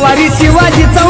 Ларисе водится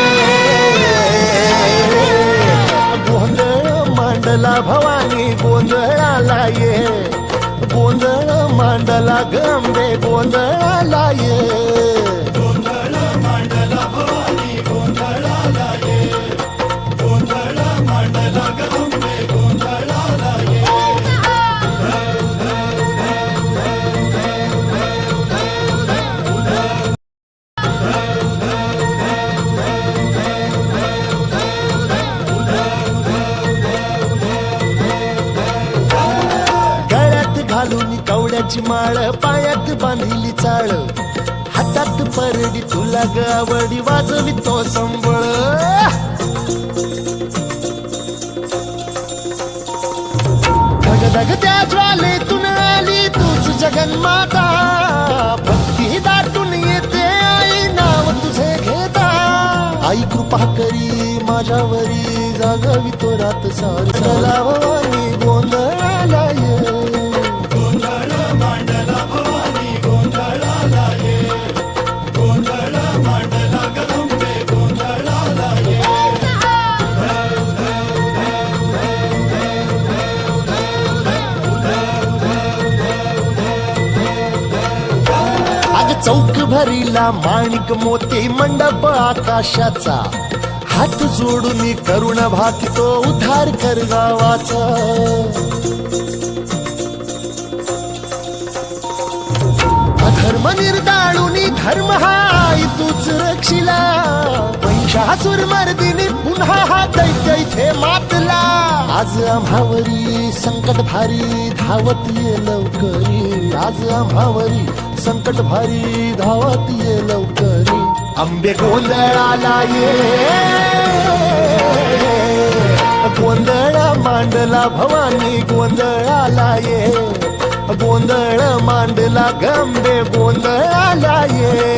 गोंधळ मांडला गंबे गोंधळाला कवड्याची माळ पायात बांधिली चाळ. हातात परडी तुला ग आवडी वाजवी तो संबळ. धग धग त्या ज्वालेतून आली तूच जगन्माता. भक्ती दाटून येते आई नाव तुझे घेता. आई कृपा करी माझ्यावरी जागावी तो रात सारी. चला चौक माणिक मोती मंडप आकाशाचा. हात जोडून करुण भाकितो उद्धार कर गावाचा. अधर्म निर्दाळून धर्म हा महिषासुर मर्दिनी पुन्हा हा दैत्य इथे मातला. आज आम्हावरी संकट भारी धावत ये लवकरी. आज आम्हावरी संकट भारी धावत ये लवकरी. आंबे गोंधळाला ये. गोंधळ मांडला भवानी गोंधळाला ये. गोंधळ मांडला गंबे गोंधळाला ये.